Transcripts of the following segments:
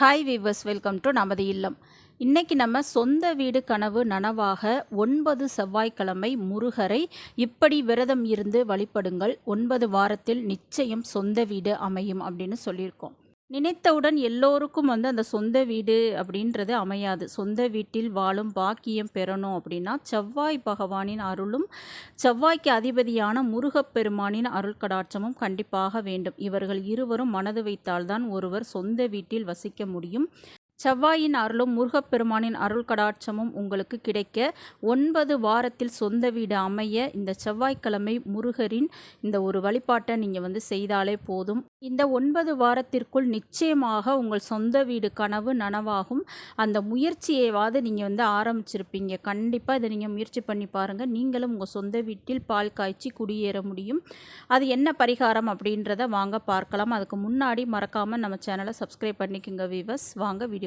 Hi viewers welcome to நமது இல்லம். இன்றைக்கி நம்ம சொந்த வீடு கனவு நனவாக ஒன்பது செவ்வாய்க்கிழமை முருகரை இப்படி விரதம் இருந்து வழிபடுங்கள். ஒன்பது வாரத்தில் நிச்சயம் சொந்த வீடு அமையும் அப்படின்னு சொல்லியிருக்கோம். நினைத்தவுடன் எல்லோருக்கும் வந்து அந்த சொந்த வீடு அப்படின்றது அமையாது. சொந்த வீட்டில் வாழும் பாக்கியம் பெறணும் அப்படின்னா செவ்வாய் பகவானின் அருளும் செவ்வாய்க்கு அதிபதியான முருகப்பெருமானின் அருள் கடாட்சமும் கண்டிப்பாக வேண்டும். இவர்கள் இருவரும் மனது வைத்தால்தான் ஒருவர் சொந்த வீட்டில் வசிக்க முடியும். செவ்வாயின் அருளும் முருகப்பெருமானின் அருள் கடாட்சமும் உங்களுக்கு கிடைக்க ஒன்பது வாரத்தில் சொந்த வீடு அமைய இந்த செவ்வாய்க்கிழமை முருகரின் இந்த ஒரு வழிபாட்டை நீங்கள் வந்து செய்தாலே போதும். இந்த ஒன்பது வாரத்திற்குள் நிச்சயமாக உங்கள் சொந்த வீடு கனவு நனவாகும். அந்த முயற்சியைவாது நீங்கள் வந்து ஆரம்பிச்சிருப்பீங்க. கண்டிப்பாக இதை நீங்கள் முயற்சி பண்ணி பாருங்கள் நீங்களும் உங்கள் சொந்த வீட்டில் பால் காய்ச்சி குடியேற முடியும். அது என்ன பரிகாரம் அப்படின்றத வாங்க பார்க்கலாம். அதுக்கு முன்னாடி மறக்காமல் நம்ம சேனலை சப்ஸ்கிரைப் பண்ணிக்கோங்க வீவர்ஸ் வாங்க வீடியோ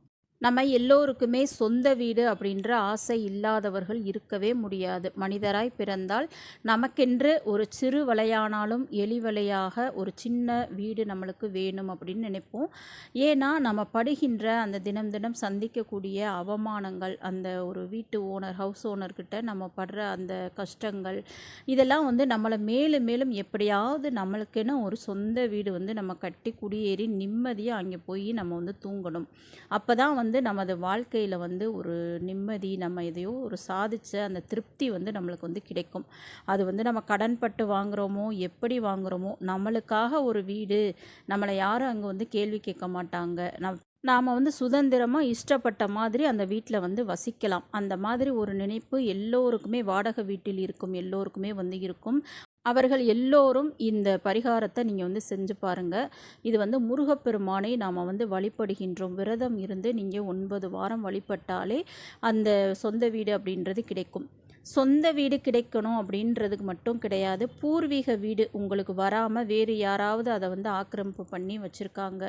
நம்ம எல்லோருக்குமே சொந்த வீடு அப்படின்ற ஆசை இல்லாதவர்கள் இருக்கவே முடியாது. மனிதராய் பிறந்தால் நமக்கென்று ஒரு சிறு வலையானாலும் எளிவலையாக ஒரு சின்ன வீடு நம்மளுக்கு வேணும் அப்படின்னு நினைப்போம். ஏன்னா நம்ம படுகின்ற அந்த தினம் தினம் சந்திக்கக்கூடிய அவமானங்கள் அந்த ஒரு வீட்டு ஓனர் ஹவுஸ் ஓனர்கிட்ட நம்ம படுற அந்த கஷ்டங்கள் இதெல்லாம் வந்து நம்மளை மேலும் மேலும் எப்படியாவது நம்மளுக்கென ஒரு சொந்த வீடு வந்து நம்ம கட்டி குடியேறி நிம்மதியாக அங்கே போய் நம்ம வந்து தூங்கணும். அப்போ தான் வந்து வந்து நமது வாழ்க்கையில் வந்து ஒரு நிம்மதி நம்ம எதையோ ஒரு சாதித்த அந்த திருப்தி வந்து நம்மளுக்கு வந்து கிடைக்கும். அது வந்து நம்ம கடன்பட்டு வாங்குகிறோமோ எப்படி வாங்குகிறோமோ நம்மளுக்காக ஒரு வீடு நம்மளை யாரும் அங்கே வந்து கேள்வி கேட்க மாட்டாங்க. நம் நாம் வந்து சுதந்திரமாக இஷ்டப்பட்ட மாதிரி அந்த வீட்டில் வந்து வசிக்கலாம். அந்த மாதிரி ஒரு நினைப்பு எல்லோருக்குமே வாடகை வீட்டில் இருக்கும் எல்லோருக்குமே வந்து இருக்கும். அவர்கள் எல்லோரும் இந்த பரிகாரத்தை நீங்கள் வந்து செஞ்சு பாருங்கள் இது வந்து முருகப்பெருமானை நாம் வந்து வழிபடுகின்றோம். விரதம் இருந்து நீங்கள் ஒன்பது வாரம் வழிபட்டாலே அந்த சொந்த வீடு அப்படின்றது கிடைக்கும். சொந்த வீடு கிடைக்கணும் அப்படின்றதுக்கு மட்டும் கிடையாது. பூர்வீக வீடு உங்களுக்கு வராமல் வேறு யாராவது அதை வந்து ஆக்கிரமிப்பு பண்ணி வச்சுருக்காங்க.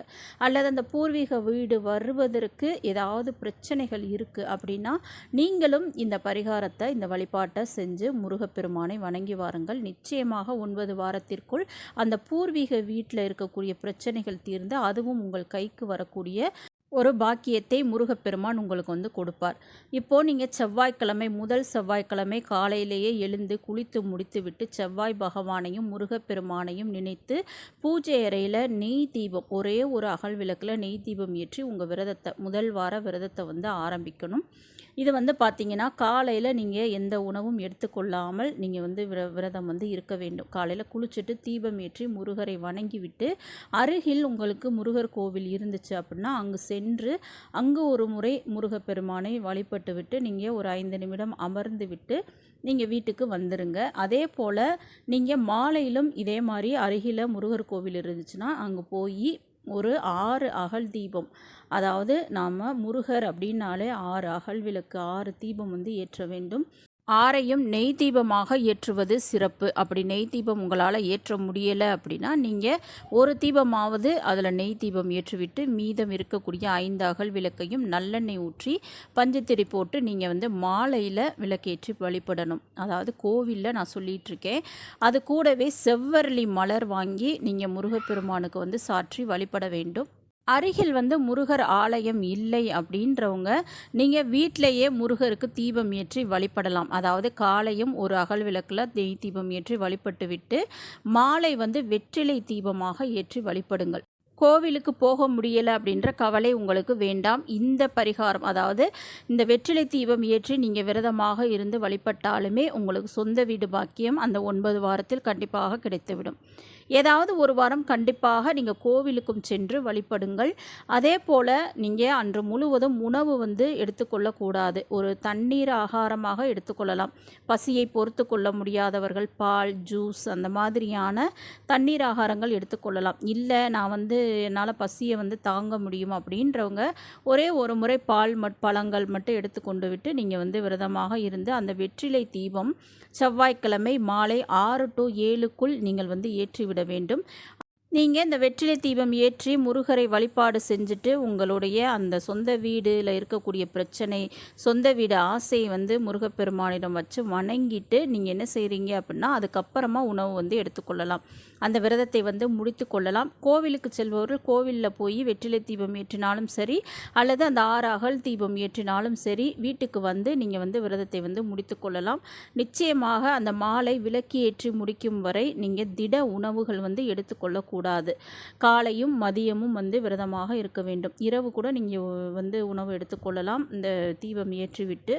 அல்லது அந்த பூர்வீக வீடு வருவதற்கு ஏதாவது பிரச்சனைகள் இருக்குது அப்படின்னா நீங்களும் இந்த பரிகாரத்தை இந்த வழிபாட்டை செஞ்சு முருகப்பெருமானை வணங்கி வாருங்கள். நிச்சயமாக ஒன்பது வாரத்திற்குள் அந்த பூர்வீக வீட்டில் இருக்கக்கூடிய பிரச்சனைகள் தீர்ந்து அதுவும் உங்கள் கைக்கு வரக்கூடிய ஒரு பாக்கியத்தை முருகப்பெருமான் உங்களுக்கு வந்து கொடுப்பார். இப்போது நீங்கள் செவ்வாய்க்கிழமை முதல் செவ்வாய்க்கிழமை காலையிலேயே எழுந்து குளித்து முடித்துவிட்டு செவ்வாய் பகவானையும் முருகப்பெருமானையும் நினைத்து பூஜை அறையில் நெய் தீபம் ஒரே ஒரு அகல் விளக்கில் நெய் தீபம் ஏற்றி உங்கள் விரதத்தை முதல் வார விரதத்தை வந்து ஆரம்பிக்கணும். இது வந்து பார்த்திங்கன்னா காலையில் நீங்கள் எந்த உணவும் எடுத்துக்கொள்ளாமல் நீங்கள் வந்து விர விரதம் வந்து இருக்க வேண்டும். காலையில் குளிச்சுட்டு தீபம் ஏற்றி முருகரை வணங்கிவிட்டு அருகில் உங்களுக்கு முருகர் கோவில் இருந்துச்சு அப்படின்னா அங்கு சென்று அங்கு ஒரு முறை முருகப்பெருமானை வழிபட்டு விட்டு நீங்கள் ஒரு ஐந்து நிமிடம் அமர்ந்து விட்டு நீங்கள் வீட்டுக்கு வந்துடுங்க அதே போல் நீங்கள் மாலையிலும் இதே மாதிரி அருகில் முருகர் கோவில் இருந்துச்சுன்னா அங்கே போய் ஒரு ஆறு அகல் தீபம். அதாவது நாம் முருகர் அப்படின்னாலே ஆறு அகல் விளக்கு ஆறு தீபம் வந்து ஏற்ற வேண்டும். ஆரையும் நெய் தீபமாக ஏற்றுவது சிறப்பு. அப்படி நெய் தீபம் உங்களால் ஏற்ற முடியலை அப்படின்னா நீங்கள் ஒரு தீபமாவது அதில் நெய் தீபம் ஏற்றிவிட்டு மீதம் இருக்கக்கூடிய ஐந்து அகல் விளக்கையும் நல்லெண்ணெய் ஊற்றி பஞ்சத்திரி போட்டு நீங்கள் வந்து மாலையில் விளக்கேற்றி வழிபடணும். அதாவது கோவிலில் நான் சொல்லிகிட்ருக்கேன் அது கூடவே செவ்வரளி மலர் வாங்கி நீங்கள் முருகப்பெருமானுக்கு வந்து சாற்றி வழிபட வேண்டும். அருகில் வந்து முருகர் ஆலயம் இல்லை அப்படின்றவங்க நீங்கள் வீட்டிலேயே முருகருக்கு தீபம் ஏற்றி வழிபடலாம். அதாவது காலையும் ஒரு அகல் விளக்கில் தெய் தீபம் ஏற்றி வழிபட்டு விட்டு மாலை வந்து வெற்றிலை தீபமாக ஏற்றி வழிபடுங்கள். கோவிலுக்கு போக முடியலை அப்படின்ற கவலை உங்களுக்கு வேண்டாம். இந்த பரிகாரம் அதாவது இந்த வெற்றிலை தீபம் ஏற்றி நீங்கள் விரதமாக இருந்து வழிபட்டாலுமே உங்களுக்கு சொந்த வீடு பாக்கியம் அந்த ஒன்பது வாரத்தில் கண்டிப்பாக கிடைத்துவிடும். ஏதாவது ஒரு வாரம் கண்டிப்பாக நீங்கள் கோவிலுக்கும் சென்று வழிபடுங்கள். அதே போல் நீங்கள் அன்று முழுவதும் உணவு வந்து எடுத்துக்கொள்ளக்கூடாது. ஒரு தண்ணீர் ஆகாரமாக எடுத்துக்கொள்ளலாம். பசியை பொறுத்து கொள்ள முடியாதவர்கள் பால் ஜூஸ் அந்த மாதிரியான தண்ணீர் ஆகாரங்கள் எடுத்துக்கொள்ளலாம். இல்லை நான் வந்து என்னால் பசியை வந்து தாங்க முடியும் அப்படின்றவங்க ஒரே ஒரு முறை பால் மட் பழங்கள் மட்டும் எடுத்துக்கொண்டு விட்டு நீங்கள் வந்து விரதமாக இருந்து அந்த வெற்றிலை தீபம் செவ்வாய்க்கிழமை மாலை ஆறு டு ஏழுக்குள் நீங்கள் வந்து ஏற்றிவிட வேண்டும். நீங்கள் இந்த வெற்றிலை தீபம் ஏற்றி முருகரை வழிபாடு செஞ்சுட்டு உங்களுடைய அந்த சொந்த வீடில் இருக்கக்கூடிய பிரச்சனை சொந்த வீடு ஆசையை வந்து முருகப்பெருமானிடம் வச்சு வணங்கிட்டு நீங்கள் என்ன செய்கிறீங்க அப்படின்னா அதுக்கப்புறமா உணவு வந்து எடுத்துக்கொள்ளலாம். அந்த விரதத்தை வந்து முடித்து கொள்ளலாம். கோவிலுக்கு செல்பவர்கள் கோவிலில் போய் வெற்றிலை தீபம் ஏற்றினாலும் சரி அல்லது அந்த ஆறு அகல் தீபம் ஏற்றினாலும் சரி வீட்டுக்கு வந்து நீங்கள் வந்து விரதத்தை வந்து முடித்து கொள்ளலாம். நிச்சயமாக அந்த மாலை விளக்கு ஏற்றி முடிக்கும் வரை நீங்கள் திட உணவுகள் வந்து எடுத்துக்கொள்ளக்கூடாது காலையும் மதியமும் வந்து விரதமாக இருக்க வேண்டும். இரவு கூட நீங்கள் வந்து உணவு எடுத்துக்கொள்ளலாம் இந்த தீபம் ஏற்றிவிட்டு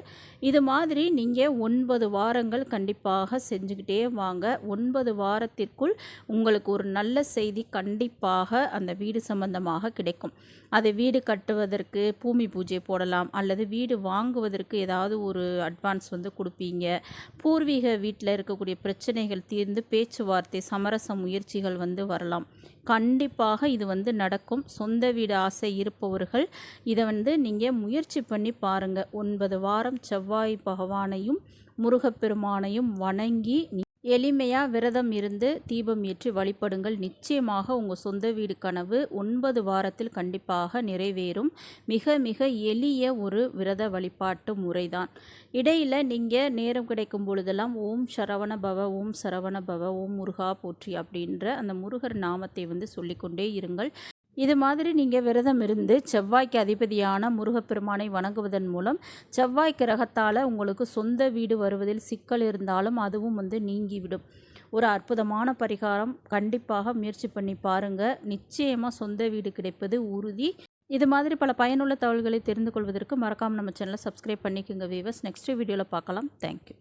இது மாதிரி நீங்கள் ஒன்பது வாரங்கள் கண்டிப்பாக செஞ்சுக்கிட்டே வாங்க. ஒன்பது வாரத்திற்குள் உங்களுக்கு ஒரு நல்ல செய்தி கண்டிப்பாக அந்த வீடு சம்பந்தமாக கிடைக்கும். அது வீடு கட்டுவதற்கு பூமி பூஜை போடலாம். அல்லது வீடு வாங்குவதற்கு ஏதாவது ஒரு அட்வான்ஸ் வந்து கொடுப்பீங்க. பூர்வீக வீட்டில் இருக்கக்கூடிய பிரச்சனைகள் தீர்ந்து பேச்சுவார்த்தை சமரச முயற்சிகள் வந்து வரலாம். கண்டிப்பாக இது வந்து நடக்கும். சொந்த வீடு ஆசை இருப்பவர்கள் இதை வந்து நீங்கள் முயற்சி பண்ணி பாருங்கள் ஒன்பது வாரம் செவ்வாய் பகவானையும் முருகப்பெருமானையும் வணங்கி எளிமையாக விரதம் இருந்து தீபம் ஏற்றி வழிபடுங்கள். நிச்சயமாக உங்கள் சொந்த வீடு கனவு ஒன்பது வாரத்தில் கண்டிப்பாக நிறைவேறும். மிக மிக எளிய ஒரு விரத வழிபாட்டு முறைதான். இடையில் நீங்கள் நேரம் கிடைக்கும் பொழுதெல்லாம் ஓம் சரவண பவ ஓம் சரவண பவ ஓம் முருகா போற்றி அப்படின்ற அந்த முருகர் நாமத்தை வந்து சொல்லிக்கொண்டே இருங்கள். இது மாதிரி நீங்கள் விரதம் இருந்து செவ்வாய்க்கு அதிபதியான முருகப்பெருமானை வணங்குவதன் மூலம் செவ்வாய் கிரகத்தால் உங்களுக்கு சொந்த வீடு வருவதில் சிக்கல் இருந்தாலும் அதுவும் வந்து நீங்கிவிடும். ஒரு அற்புதமான பரிகாரம். கண்டிப்பாக முயற்சி பண்ணி பாருங்கள் நிச்சயமாக சொந்த வீடு கிடைப்பது உறுதி. இது மாதிரி பல பயனுள்ள தகவல்களை தெரிந்து கொள்வதற்கு மறக்காமல் நம்ம சேனலை சப்ஸ்கிரைப் பண்ணிக்கோங்க வீவர்ஸ் நெக்ஸ்ட் வீடியோவில் பார்க்கலாம். தேங்க்யூ